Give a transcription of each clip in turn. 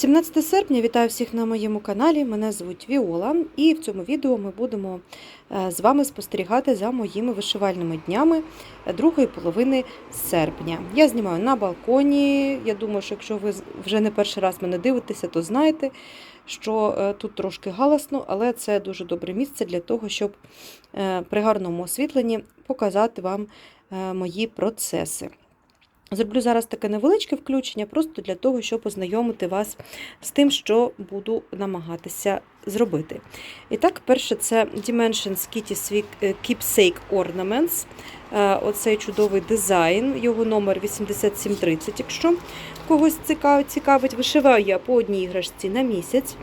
17 серпня вітаю всіх на моєму каналі. Мене звуть Віола, і в цьому відео ми будемо е, з вами спостерігати за моїми вишивальними днями другої половини серпня. Я знімаю на балконі. Я думаю, що якщо ви вже не перший раз мене дивитеся, то знаєте, що е, тут трошки галасно, але це дуже добре місце для того, щоб е, при гарному освітленні показати вам е, мої процеси. Зроблю зараз таке невеличке включення, просто для того, щоб ознайомити вас з тим, що буду намагатися зробити. І так, перше, це Dimensions Kitty Keepsake Ornaments. Е, Оцей чудовий дизайн, його номер 8730, якщо когось цікавить. Вишиваю я по одній іграшці на місяць.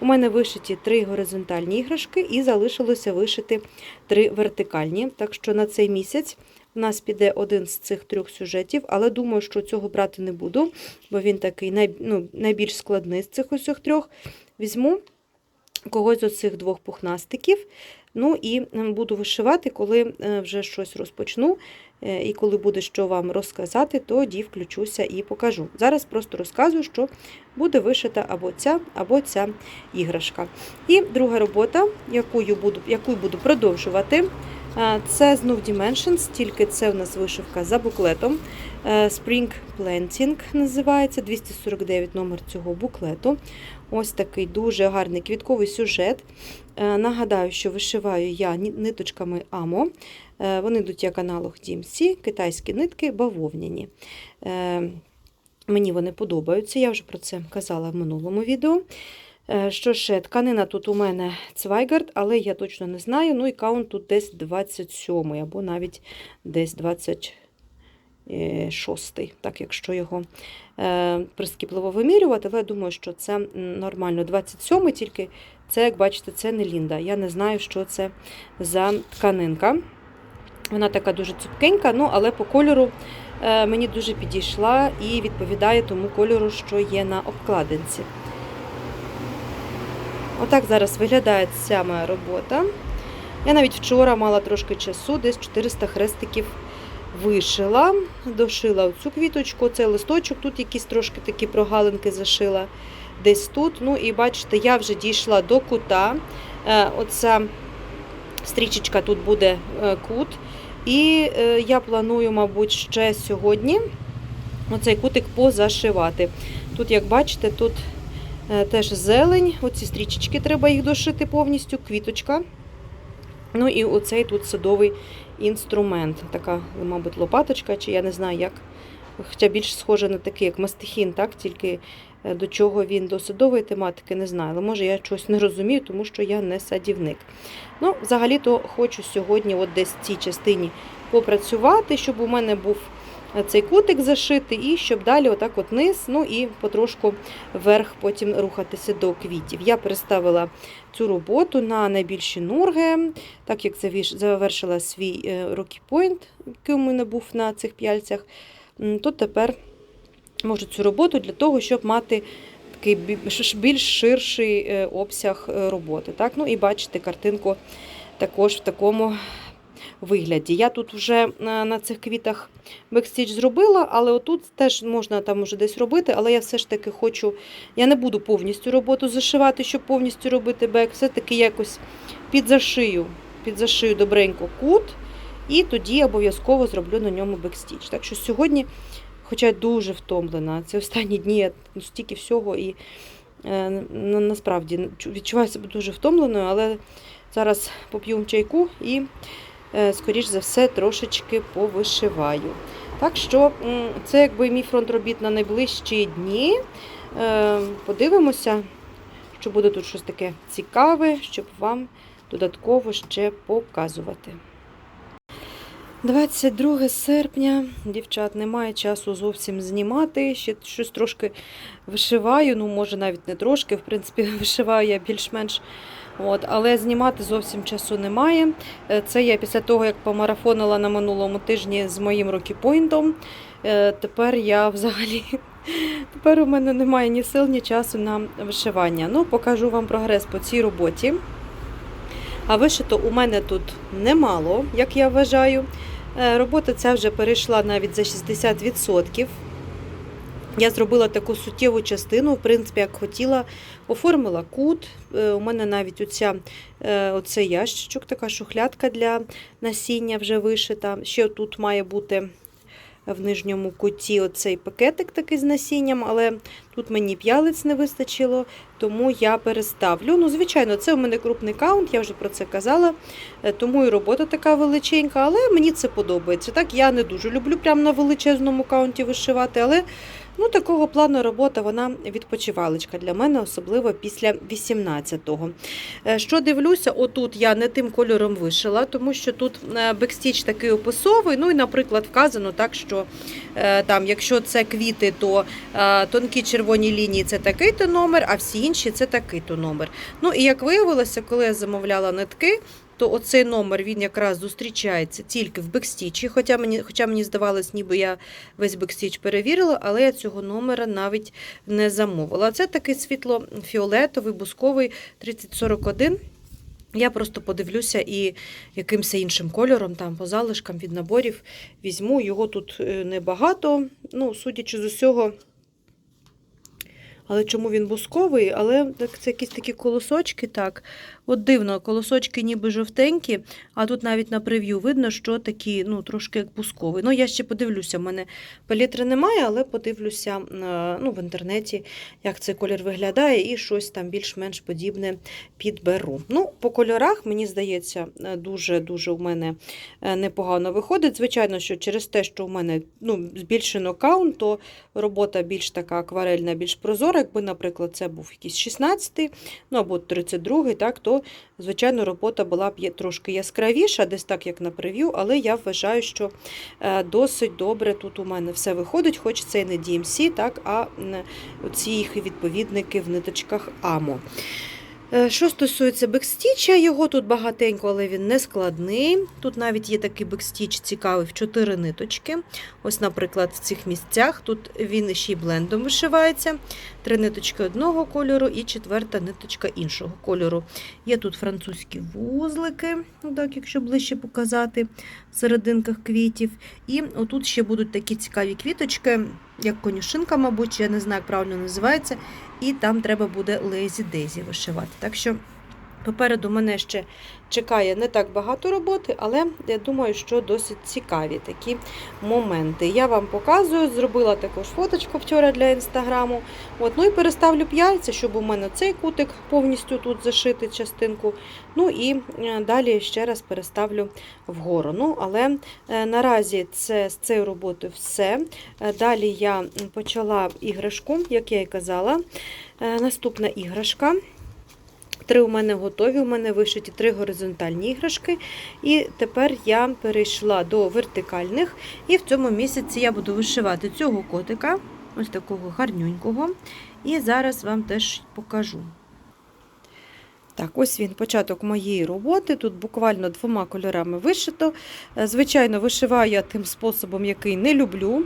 У мене вишиті три горизонтальні іграшки і залишилося вишити три вертикальні. Так що на цей місяць у нас піде один з цих трьох сюжетів, але думаю, що цього брати не буду, бо він такий най, ну, найбільш складний з цих усіх трьох. Візьму когось з оцих двох пухнастиків. Ну і буду вишивати, коли е, вже щось розпочну. е, І коли буде що вам розказати, тоді включуся і покажу. Зараз просто розказую, що буде вишита або ця, або ця іграшка. І друга робота, яку буду, яку буду продовжувати. Це знов Dimensions, тільки це у нас вишивка за буклетом. Е, Spring Planting називається 249 номер цього буклету. Ось такий дуже гарний квітковий сюжет. Е, Нагадаю, що вишиваю я ниточками Амо. Е, Вони йдуть як аналог DMC, китайські нитки бавовняні. Мені вони подобаються, я вже про це казала в минулому відео. Е, Що ще? Тканина тут у мене Цвайгард, але я точно не знаю. Ну і каунт тут десь 27 або навіть десь 26, так якщо його е, прискіпливо вимірювати, але я думаю, що це нормально. 27, тільки це, як бачите, це не Лінда. Я не знаю, що це за тканинка. Вона така дуже цупкенька, ну, але по кольору е, мені дуже підійшла і відповідає тому кольору, що є на обкладинці. Отак зараз виглядає ця моя робота. Я навіть вчора мала трошки часу, десь 400 хрестиків вишила, дошила оцю квіточку, цей листочок, тут якісь трошки такі прогалинки зашила десь тут. Ну і бачите, я вже дійшла до кута. Е, Оця стрічечка тут буде е, кут. І е, я планую, мабуть, ще сьогодні оцей кутик позашивати. Тут, як бачите, тут Теж зелень, оці стрічечки треба їх дошити повністю, квіточка. Ну і оцей тут садовий інструмент. Така, мабуть, лопаточка, чи я не знаю, як. Хоча більш схоже на такий, як мастихін, так? тільки е, до чого він до садової тематики, не знаю. Але може я щось не розумію, тому що я не садівник. Ну, Взагалі-то хочу сьогодні от десь в цій частині попрацювати, щоб у мене був цей кутик зашити, і щоб далі отак от низ, ну і потрошку вверх потім рухатися до квітів. Я переставила цю роботу на найбільші нурги, так як завершила свій е, Rocky Point, який у мене був на цих п'яльцях, то тепер можу цю роботу для того, щоб мати такий більш ширший е, обсяг е, роботи. Так? Ну і бачите картинку також в такому вигляді. Я тут вже е, на цих квітах бекстіч зробила, але отут теж можна там уже десь робити, але я все ж таки хочу, я не буду повністю роботу зашивати, щоб повністю робити бек. Все-таки якось підзашию, підзашию добренько кут, і тоді обов'язково зроблю на ньому бекстіч. Так що сьогодні, хоча я дуже втомлена, це останні дні я стільки всього і е, насправді відчуваю себе дуже втомленою, але зараз поп'ю чайку і скоріш за все, трошечки повишиваю. Так що це якби мій фронт робіт на найближчі дні. Е, Подивимося, що буде тут щось таке цікаве, щоб вам додатково ще показувати. 22 серпня, дівчат, немає часу зовсім знімати. Ще щось трошки вишиваю, ну, може, навіть не трошки, в принципі, вишиваю я більш-менш. От, але знімати зовсім часу немає. Е, Це я після того, як помарафонила на минулому тижні з моїм рокіпойнтом. Е, Тепер я взагалі тепер у мене немає ні сил, ні часу на вишивання. Ну, покажу вам прогрес по цій роботі. А вишито у мене тут немало, як я вважаю. Е, Робота ця вже перейшла навіть за 60%. Я зробила таку суттєву частину, в принципі, як хотіла, оформила кут. Е, У мене навіть оця, е, оцей ящичок, така шухлядка для насіння вже вишита. Ще тут має бути в нижньому куті оцей пакетик такий з насінням, але тут мені п'ялиць не вистачило, тому я переставлю. Ну, звичайно, це у мене крупний каунт, я вже про це казала, е, тому і робота така величенька, але мені це подобається. Так, я не дуже люблю прямо на величезному каунті вишивати, але ну, такого плану робота вона відпочивалечка для мене, особливо після 18-го. Е, Що дивлюся, отут я не тим кольором вишила, тому що тут е, бекстіч такий описовий. Ну і, наприклад, вказано так, що е, там, якщо це квіти, то тонкі червоні лінії це такий-то номер, а всі інші це такий-то номер. Ну і як виявилося, коли я замовляла нитки. То оцей номер він якраз зустрічається тільки в бекстічі, хоча мені, хоча мені здавалось, ніби я весь бекстіч перевірила, але я цього номера навіть не замовила. Це такий світло-фіолетовий, бусковий 3041. Я просто подивлюся і якимось іншим кольором, там по залишкам від наборів візьму. Його тут е, небагато, ну, судячи з усього. Але чому він бусковий? Але це якісь такі колосочки, так. От дивно, колосочки ніби жовтенькі, а тут навіть на прев'ю видно, що такі, ну, трошки як бусковий. Ну, я ще подивлюся, в мене палітри немає, але подивлюся е, ну, в інтернеті, як цей колір виглядає, і щось там більш-менш подібне підберу. Ну, по кольорах, мені здається, е, дуже-дуже у мене е, непогано виходить. Звичайно, що через те, що у мене ну, збільшено каунт, то робота більш така акварельна, більш прозора. Якби, наприклад, це був якийсь 16-й, ну або 32-й, так, то, звичайно, робота була б трошки яскравіша, десь так, як на прев'ю, але я вважаю, що е, досить добре тут у мене все виходить, хоч це і не DMC, так, а ці їх відповідники в ниточках AMO. Е, Що стосується бекстіча, його тут багатенько, але він не складний. Тут навіть є такий бекстіч цікавий в 4 ниточки. Ось, наприклад, в цих місцях тут він ще й блендом вишивається. Три ниточки одного кольору і четверта ниточка іншого кольору. Є тут французькі вузлики, ну так, якщо ближче показати, в серединках квітів. І отут ще будуть такі цікаві квіточки, як конюшинка, мабуть, я не знаю, як правильно називається. І там треба буде лезі-дезі вишивати. Так що попереду мене ще чекає не так багато роботи, але я думаю, що досить цікаві такі моменти. Я вам показую, зробила також фоточку вчора для інстаграму. От, ну і переставлю п'яльця, щоб у мене цей кутик повністю тут зашити частинку. Ну і е, далі ще раз переставлю вгору. Ну, але е, наразі це з цією роботою все. Е, Далі я почала іграшку, як я і казала. Наступна іграшка. Три у мене готові, у мене вишиті три горизонтальні іграшки. І тепер я перейшла до вертикальних. І в цьому місяці я буду вишивати цього котика, ось такого гарнюнького. І зараз вам теж покажу. Так, ось він початок моєї роботи. Тут буквально двома кольорами вишито. Е, Звичайно, вишиваю я тим способом, який не люблю,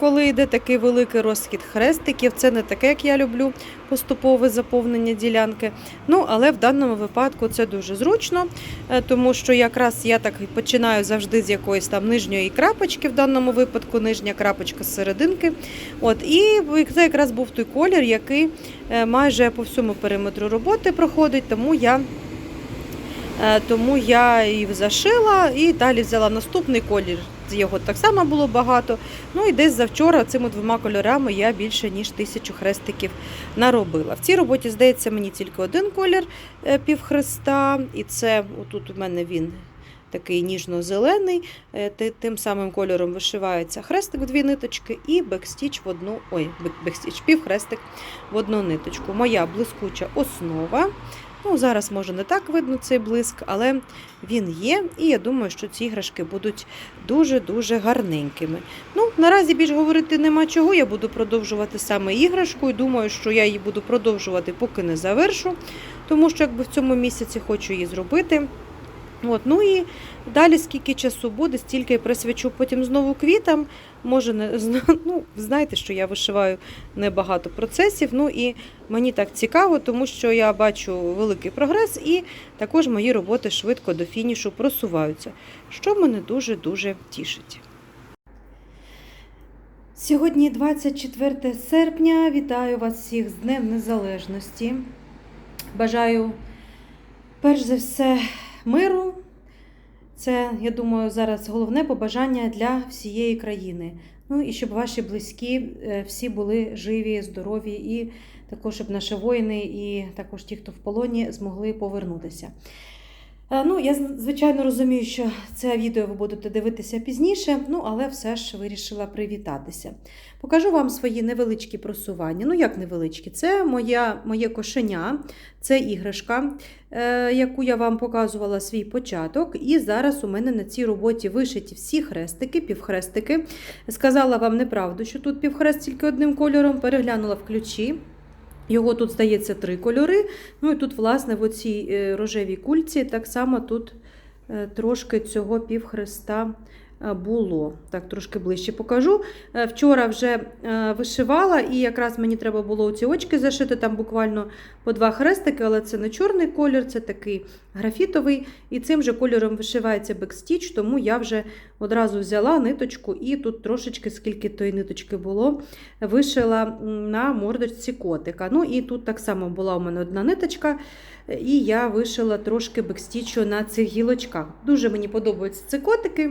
коли йде такий великий розхід хрестиків. Це не таке, як я люблю, поступове заповнення ділянки. Ну, але в даному випадку це дуже зручно, е, тому що якраз я так починаю завжди з якоїсь там нижньої крапочки, в даному випадку нижня крапочка з серединки. От, і це якраз був той колір, який е, майже по всьому периметру роботи проходить, тому я. Е, Тому я і зашила, і далі взяла наступний колір. Його так само було багато. Ну і десь завчора цими двома кольорами я більше ніж тисячу хрестиків наробила. В цій роботі, здається, мені тільки один колір е, півхреста, і це отут у мене він такий ніжно-зелений. Е, Тим самим кольором вишивається хрестик в дві ниточки і бекстіч в одну, ой, бекстіч, півхрестик в одну ниточку. Моя блискуча основа. Ну, зараз може не так видно цей блиск, але він є, і я думаю, що ці іграшки будуть дуже-дуже гарненькими. Ну, наразі більш говорити нема чого. Я буду продовжувати саме іграшку, і думаю, що я її буду продовжувати, поки не завершу, тому що якби в цьому місяці хочу її зробити. От, ну і далі, скільки часу буде, стільки я присвячу потім знову квітам. Може, не ну, знаєте, що я вишиваю небагато процесів. Ну і мені так цікаво, тому що я бачу великий прогрес, і також мої роботи швидко до фінішу просуваються, що мене дуже-дуже тішить. Сьогодні 24 серпня. Вітаю вас всіх з Днем Незалежності. Бажаю перш за все миру. Це, я думаю, зараз головне побажання для всієї країни. Ну і щоб ваші близькі е, всі були живі, здорові, і також щоб наші воїни і також ті, хто в полоні, змогли повернутися. Е, Ну, я звичайно розумію, що це відео ви будете дивитися пізніше, ну але все ж вирішила привітатися. Покажу вам свої невеличкі просування. Ну, як невеличкі? Це моя, моє кошеня, це іграшка, е, яку я вам показувала свій початок. І зараз у мене на цій роботі вишиті всі хрестики, півхрестики. Сказала вам неправду, що тут півхрест тільки одним кольором, переглянула в ключі. Його тут здається три кольори. Ну і тут, власне, в оцій е, рожевій кульці так само тут е, трошки цього півхреста було. Так, трошки ближче покажу. Е, Вчора вже е, вишивала, і якраз мені треба було ці очки зашити, там буквально по два хрестики, але це не чорний колір, це такий графітовий. І цим же кольором вишивається бекстіч, тому я вже одразу взяла ниточку і тут трошечки, скільки тої ниточки було, вишила на мордочці котика. Ну і тут так само була у мене одна ниточка, е, і я вишила трошки бекстічу на цих гілочках. Дуже мені подобаються ці котики.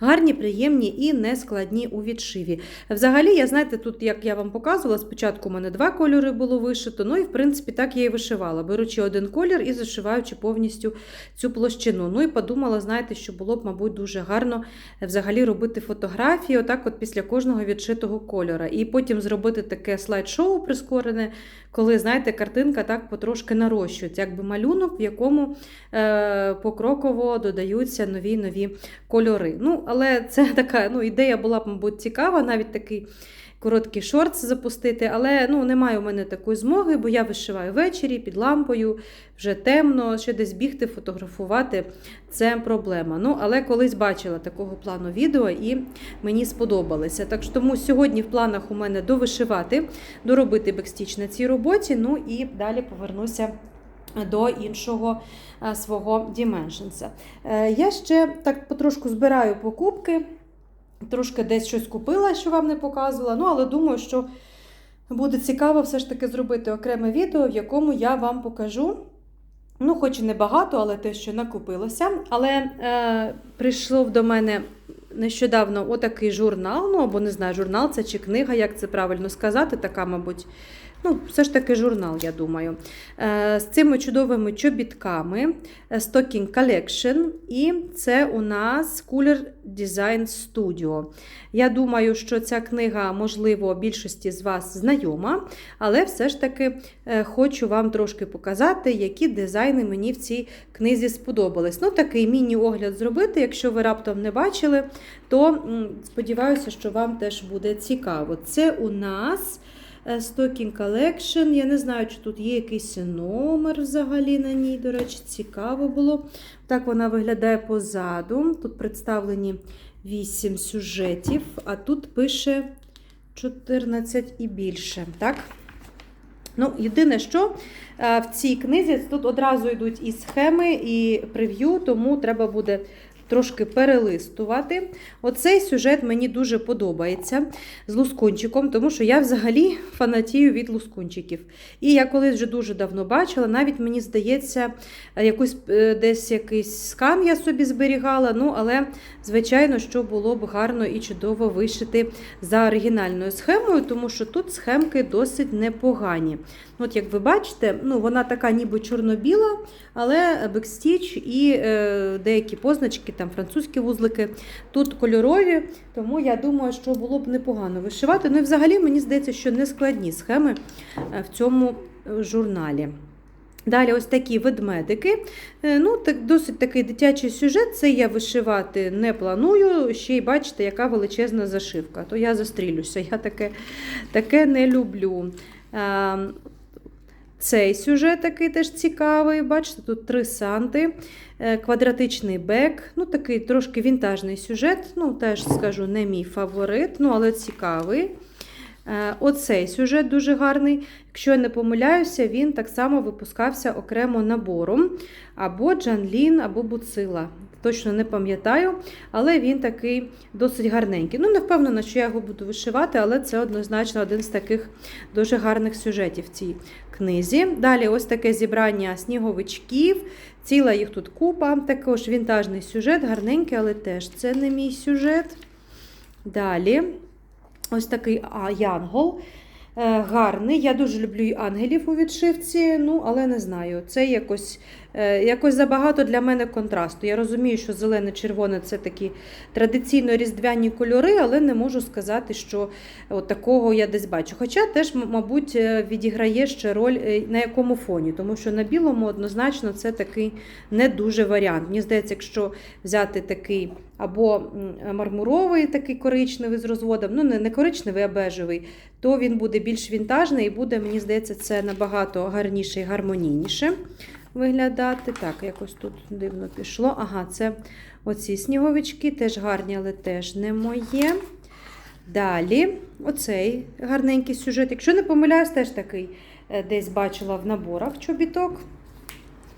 Гарні, приємні і нескладні у відшиві. Взагалі, я знаєте, тут, як я вам показувала, спочатку у мене два кольори було вишито, ну і в принципі так я і вишивала, беручи один колір і зашиваючи повністю цю площину. Ну і подумала, знаєте, що було б, мабуть, дуже гарно взагалі робити фотографії, отак, от після кожного відшитого кольора. І потім зробити таке слайд-шоу прискорене, коли, знаєте, картинка так потрошки нарощується, якби малюнок, в якому е, покроково додаються нові нові кольори. Ну, але це така ну, ідея була б, мабуть, цікава, навіть такий короткий шортс запустити. Але ну, немає у мене такої змоги, бо я вишиваю ввечері під лампою, вже темно, ще десь бігти, фотографувати це проблема. Ну, але колись бачила такого плану відео і мені сподобалося. Так що тому сьогодні в планах у мене довишивати, доробити бекстіч на цій роботі. Ну і далі повернуся до іншого е, свого Dimensions. Е, Я ще так потрошку збираю покупки, трошки десь щось купила, що вам не показувала. Ну, але думаю, що буде цікаво все ж таки зробити окреме відео, в якому я вам покажу. Ну, хоч і не багато, але те, що накупилося. Але е, прийшов до мене нещодавно отакий журнал, ну або не знаю, журнал це чи книга, як це правильно сказати, така, мабуть. Ну, все ж таки журнал, я думаю. Е, з цими чудовими чобітками е, Stocking Collection, і це у нас Cooler Design Studio. Я думаю, що ця книга, можливо, більшості з вас знайома, але все ж таки е, хочу вам трошки показати, які дизайни мені в цій книзі сподобались. Ну, такий міні-огляд зробити, якщо ви раптом не бачили, то сподіваюся, що вам теж буде цікаво. Це у нас. Е, Stocking Collection. Я не знаю, чи тут є якийсь номер взагалі на ній. До речі, цікаво було. Так вона виглядає позаду. Тут представлені 8 сюжетів, а тут пише 14 і більше. Так? Ну, єдине, що е, в цій книзі тут одразу йдуть і схеми, і прев'ю, тому треба буде трошки перелистувати. Оцей сюжет мені дуже подобається з лускунчиком, тому що я взагалі фанатію від лускунчиків. І я колись вже дуже давно бачила, навіть мені здається, якусь е, десь якийсь скан я собі зберігала. Ну, але, звичайно, що було б гарно і чудово вишити за оригінальною схемою, тому що тут схемки досить непогані. От, як ви бачите, ну, вона така ніби чорно-біла, але бекстіч і е, деякі позначки, там французькі вузлики, тут кольорові, тому я думаю, що було б непогано вишивати. Ну і взагалі мені здається, що не складні схеми е, в цьому е, журналі. Далі ось такі ведмедики. Е, Ну, так, Досить такий дитячий сюжет. Це я вишивати не планую. Ще й бачите, яка величезна зашивка. То я застрілюся, я таке, таке не люблю. Цей сюжет такий теж цікавий. Бачите, тут три санти, квадратичний бек, ну такий трошки вінтажний сюжет. Ну, теж скажу, не мій фаворит, ну але цікавий. Е, Оцей сюжет дуже гарний. Якщо я не помиляюся, він так само випускався окремо набором. Або Джанлін, або Буцила. Точно не пам'ятаю, але він такий досить гарненький. Ну, не впевнена, що я його буду вишивати, але це однозначно один з таких дуже гарних сюжетів в цій книзі. Далі ось таке зібрання сніговичків, ціла їх тут купа. Також вінтажний сюжет, гарненький, але теж це не мій сюжет. Далі ось такий янгол. Е, Гарний. Я дуже люблю і ангелів у відшивці, ну, але не знаю. Це якось, якось забагато для мене контрасту. Я розумію, що зелене-червоне це такі традиційно різдвяні кольори, але не можу сказати, що от такого я десь бачу. Хоча теж, мабуть, е, відіграє ще роль е, на якому фоні, тому що на білому однозначно це такий не дуже варіант. Мені здається, якщо взяти такий або мармуровий, такий коричневий з розводом, ну не коричневий, а бежевий, то він буде більш вінтажний і буде, мені здається, це набагато гарніше і гармонійніше виглядати. Так, якось тут дивно пішло. Ага, це оці сніговички, теж гарні, але теж не моє. Далі, оцей гарненький сюжет. Якщо не помиляюсь, теж такий е, десь бачила в наборах чобіток.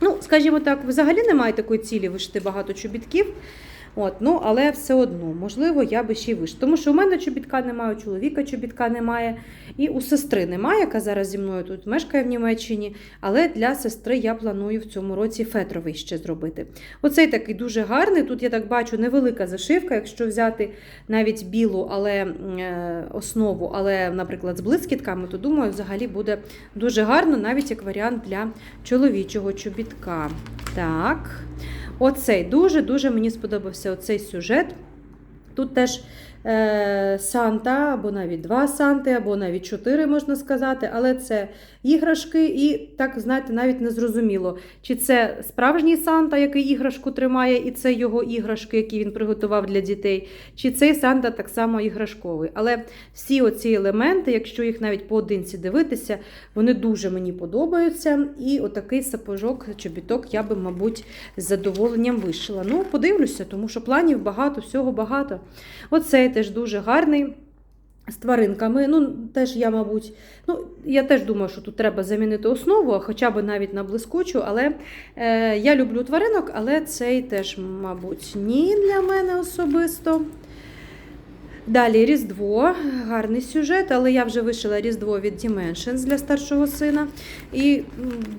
Ну, скажімо так, взагалі немає такої цілі вишити багато чобітків. От, ну, але все одно, можливо, я би ще й вишила. Тому що у мене чобітка немає, у чоловіка чобітка немає, і у сестри немає, яка зараз зі мною тут мешкає в Німеччині. Але для сестри я планую в цьому році фетровий ще зробити. Оцей такий дуже гарний. Тут я так бачу невелика зашивка. Якщо взяти навіть білу, але е, основу, але, наприклад, з блискітками, то думаю, взагалі буде дуже гарно, навіть як варіант для чоловічого чобітка. Так. Оцей дуже-дуже мені сподобався оцей сюжет. Тут теж е, Санта, або навіть два Санти, або навіть чотири, можна сказати, але це іграшки, і так, знаєте, навіть не зрозуміло, чи це справжній Санта, який іграшку тримає, і це його іграшки, які він приготував для дітей, чи цей Санта так само іграшковий. Але всі оці елементи, якщо їх навіть поодинці дивитися, вони дуже мені подобаються. І отакий сапожок, чобіток я би, мабуть, з задоволенням вишила. Ну, подивлюся, тому що планів багато, всього багато. Оцей теж дуже гарний. З тваринками. Ну, теж я, мабуть, ну, я теж думаю, що тут треба замінити основу, хоча б навіть на блискучу. Але е, я люблю тваринок, але цей теж, мабуть, ні для мене особисто. Далі Різдво, гарний сюжет, але я вже вишила Різдво від Dimensions для старшого сина. І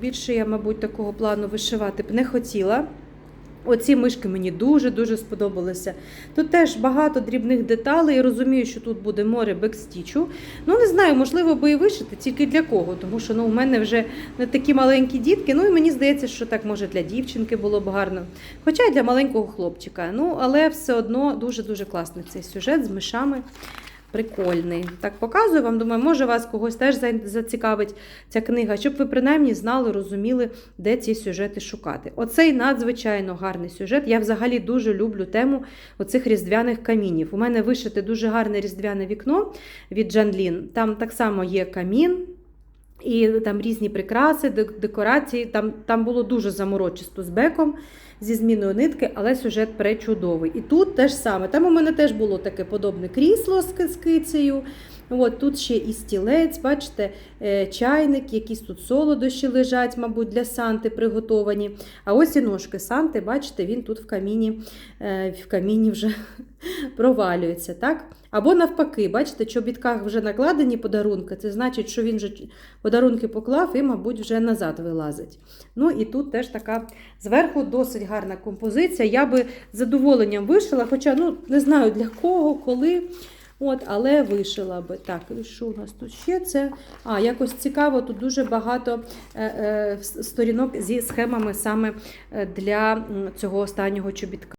більше я, мабуть, такого плану вишивати б не хотіла. Оці мишки мені дуже-дуже сподобалися. Тут теж багато дрібних деталей. Я розумію, що тут буде море бекстічу. Ну, не знаю, можливо, би і вишити, тільки для кого, тому що ну, у мене вже не такі маленькі дітки. Ну і мені здається, що так може для дівчинки було б гарно. Хоча й для маленького хлопчика. Ну, але все одно дуже-дуже класний цей сюжет з мишами. Прикольний. Так показую вам, думаю, може вас когось теж зацікавить ця книга, щоб ви принаймні знали, розуміли, де ці сюжети шукати. Оцей надзвичайно гарний сюжет. Я взагалі дуже люблю тему оцих різдвяних камінів. У мене вишите дуже гарне різдвяне вікно від Джанлін. Там так само є камін. І там різні прикраси, декорації. Там, там було дуже заморочисто з беком, зі зміною нитки, але сюжет пречудовий. І тут теж саме. Там у мене теж було таке подобне крісло з ки- кицею. От, тут ще і стілець, бачите, е, чайник, якісь тут солодощі лежать, мабуть, для Санти приготовані. А ось і ножки Санти, бачите, він тут в каміні, е, в каміні вже провалюється. так? Або навпаки, бачите, в чобітках вже накладені подарунки, це значить, що він вже подарунки поклав і, мабуть, вже назад вилазить. Ну і тут теж така зверху досить гарна композиція. Я би з задоволенням вишила, хоча ну, не знаю для кого, коли. От, але вишила би. Так, що у нас тут ще це? А, якось цікаво, тут дуже багато е, е, сторінок зі схемами саме е, для цього останнього чобітка.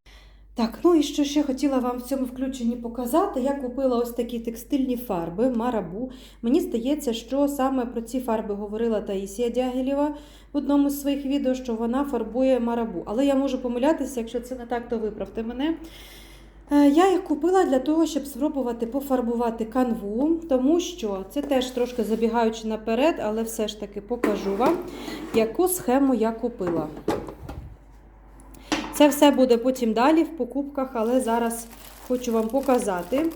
Так, ну і що ще хотіла вам в цьому включенні показати. Я купила ось такі текстильні фарби Марабу. Мені здається, що саме про ці фарби говорила Таїсія Дягілєва в одному з своїх відео, що вона фарбує Марабу. Але я можу помилятися, якщо це не так, то виправте мене. Е, Я їх купила для того, щоб спробувати пофарбувати канву, тому що це теж трошки забігаючи наперед, але все ж таки покажу вам, яку схему я купила. Це все буде потім далі в покупках, але зараз хочу вам показати.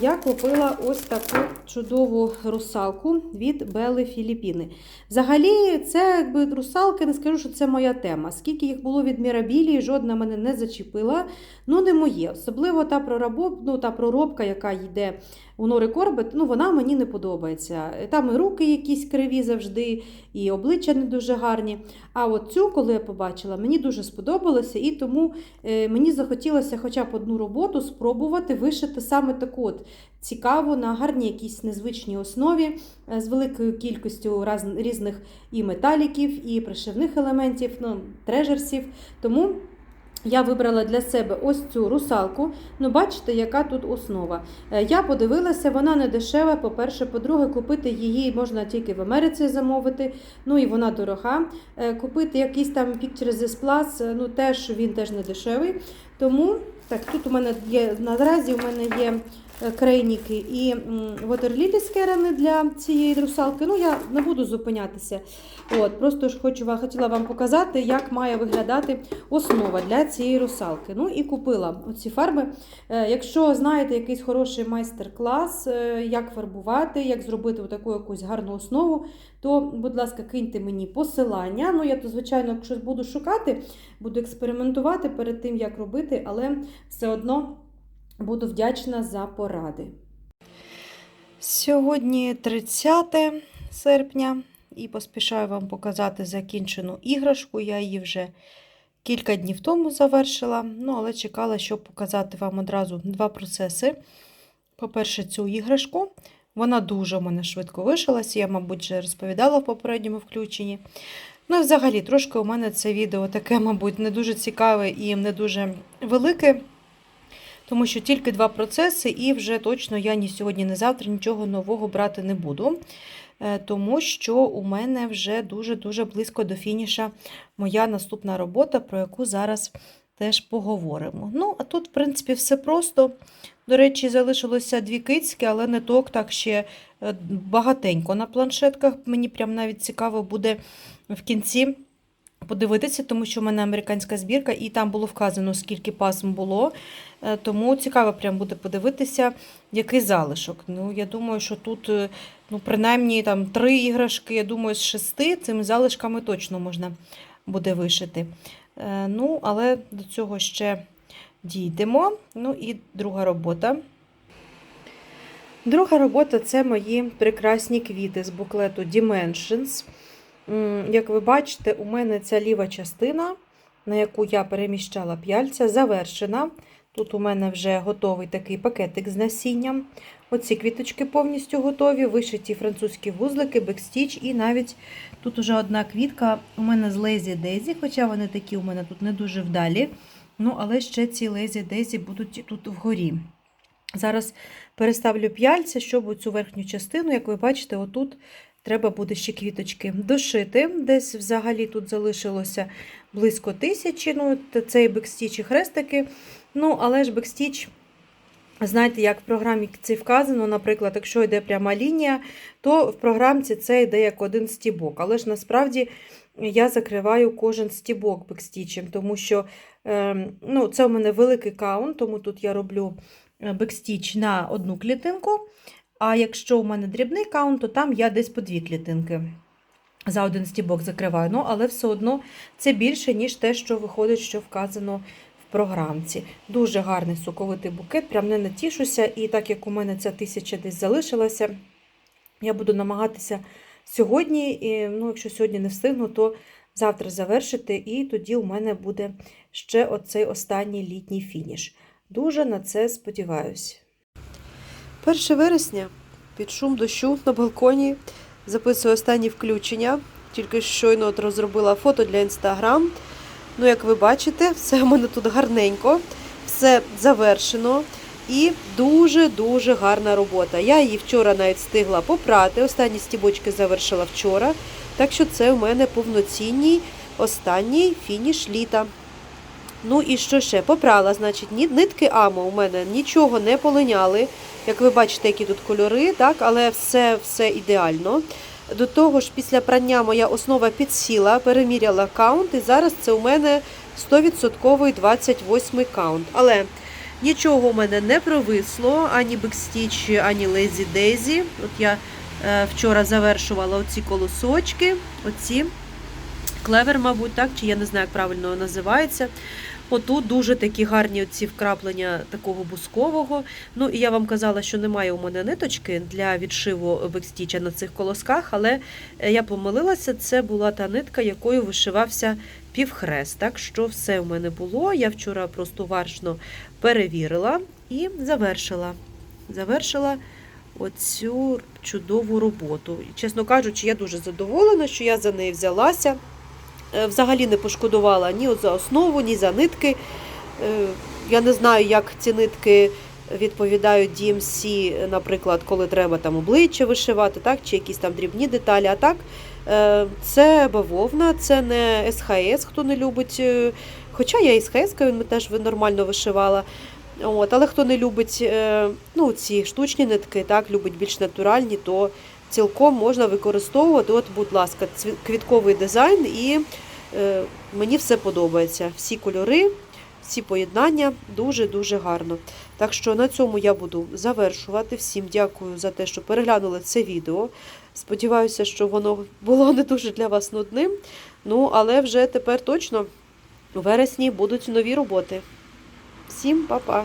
Я купила ось таку чудову русалку від Бели Філіппіни. Взагалі, це якби русалки, не скажу, що це моя тема. Скільки їх було від Мірабілії, жодна мене не зачепила. Ну, не моє. Особливо та прорабоб, ну, та проробка, яка йде у Нори Корбет, ну, вона мені не подобається. Там і руки якісь криві завжди, і обличчя не дуже гарні. А от цю, коли я побачила, мені дуже сподобалося, і тому е, мені захотілося хоча б одну роботу спробувати вишити саме таку от цікаву на гарній якійсь незвичній основі е, з великою кількістю різних і металіків, і пришивних елементів, ну, трежерсів. Тому я вибрала для себе ось цю русалку. Ну, бачите, яка тут основа. Е, Я подивилася, вона не дешева. По-перше, по-друге, купити її можна тільки в Америці замовити. Ну і вона дорога. Е, Купити якийсь там Pictures This Plus, е, ну теж він теж не дешевий. Тому так, тут у мене є наразі у мене є крейніки і ватерлілі скерани для цієї русалки. Ну, я не буду зупинятися. От, просто ж хочу хотіла вам показати, як має виглядати основа для цієї русалки. Ну і купила оці фарби. Е, Якщо знаєте якийсь хороший майстер-клас, е, як фарбувати, як зробити таку якусь гарну основу, то, будь ласка, киньте мені посилання. Ну, я то, звичайно, якщо буду шукати, буду експериментувати перед тим, як робити, але все одно буду вдячна за поради. Сьогодні 30 серпня і поспішаю вам показати закінчену іграшку. Я її вже кілька днів тому завершила, ну, але чекала, щоб показати вам одразу два процеси. По-перше, цю іграшку. Вона дуже у мене швидко вишилася, я, мабуть, вже розповідала в попередньому включенні. Ну, і взагалі, трошки у мене це відео таке, мабуть, не дуже цікаве і не дуже велике. Тому що тільки два процеси, і вже точно я ні сьогодні, ні завтра нічого нового брати не буду. Е, Тому що у мене вже дуже-дуже близько до фініша моя наступна робота, про яку зараз теж поговоримо. Ну, а тут, в принципі, все просто. До речі, залишилося дві кицьки, але не ток так ще е, багатенько на планшетках. Мені прям навіть цікаво буде в кінці подивитися, тому що в мене американська збірка, і там було вказано, скільки пасм було. Е, Тому цікаво прям буде подивитися, який залишок. Ну, я думаю, що тут е, ну, принаймні там три іграшки, я думаю, з шести цими залишками точно можна буде вишити. Е, Ну, але до цього ще дійдемо. Ну і друга робота. Друга робота це мої прекрасні квіти з буклету Dimensions. Як ви бачите, у мене ця ліва частина, на яку я переміщала п'яльця, завершена. Тут у мене вже готовий такий пакетик з насінням. Оці квіточки повністю готові, вишиті французькі вузлики, бекстіч, і навіть тут уже одна квітка у мене з Лезі Дезі, хоча вони такі у мене тут не дуже вдалі. Ну, але ще ці Лезі Дезі будуть тут вгорі. Зараз переставлю п'яльця, щоб цю верхню частину, як ви бачите, отут треба буде ще квіточки дошити. Десь взагалі тут залишилося близько тисячі. Ну, та це і бекстіч, і хрестики. Ну, але ж бекстіч, знаєте, як в програмі це вказано, наприклад, якщо йде пряма лінія, то в програмці це йде як один стібок. Але ж насправді я закриваю кожен стібок бекстічем, тому що е, ну, це у мене великий каунт, тому тут я роблю е, бекстіч на одну клітинку. А якщо у мене дрібний каунт, то там я десь по дві клітинки за один стібок закриваю. Ну, але все одно це більше, ніж те, що виходить, що вказано в програмці. Дуже гарний соковитий букет, прям не натішуся. І так як у мене ця тисяча десь залишилася, я буду намагатися сьогодні, і, ну, якщо сьогодні не встигну, то завтра завершити, і тоді у мене буде ще оцей останній літній фініш. Дуже на це сподіваюся. 1 вересня під шум дощу на балконі записую останні включення. Тільки щойно от розробила фото для інстаграм. Ну, як ви бачите, все у мене тут гарненько, все завершено і дуже-дуже гарна робота. Я її вчора навіть встигла попрати. Останні стібочки завершила вчора. Так що це у мене повноцінний останній фініш літа. Ну і що ще? Попрала, значить, нитки Амо у мене нічого не полиняли. Як ви бачите, які тут кольори, так, але все, все ідеально. До того ж, після прання моя основа підсіла, переміряла каунт, і зараз це у мене 100% 28 каунт. Але Нічого у мене не провисло, ані бекстіч, ані лезі Дезі. От я е, вчора завершувала оці колосочки, оці клевер, мабуть, так, чи я не знаю, як правильно називається. Отут дуже такі гарні оці вкраплення такого бускового. Ну і я вам казала, що немає у мене ниточки для відшиву бекстіча на цих колосках, але е, я помилилася, це була та нитка, якою вишивався півхрест. Так що все в мене було. Я вчора просто уважно перевірила і завершила. Завершила оцю чудову роботу. Чесно кажучи, я дуже задоволена, що я за неї взялася. Е, Взагалі не пошкодувала ні за основу, ні за нитки. Е, Я не знаю, як ці нитки відповідають DMC, наприклад, коли треба там обличчя вишивати, так, чи якісь там дрібні деталі. А так, е, це бавовна, це не СХС, хто не любить. Хоча я і СХС теж нормально вишивала. От, але хто не любить ну, ці штучні нитки, так, любить більш натуральні, то цілком можна використовувати. От, будь ласка, квітковий дизайн, і мені все подобається. Всі кольори, всі поєднання дуже-дуже гарно. Так що на цьому я буду завершувати. Всім дякую за те, що переглянули це відео. Сподіваюся, що воно було не дуже для вас нудним. Ну, але вже тепер точно у вересні будуть нові роботи. Всім па-па!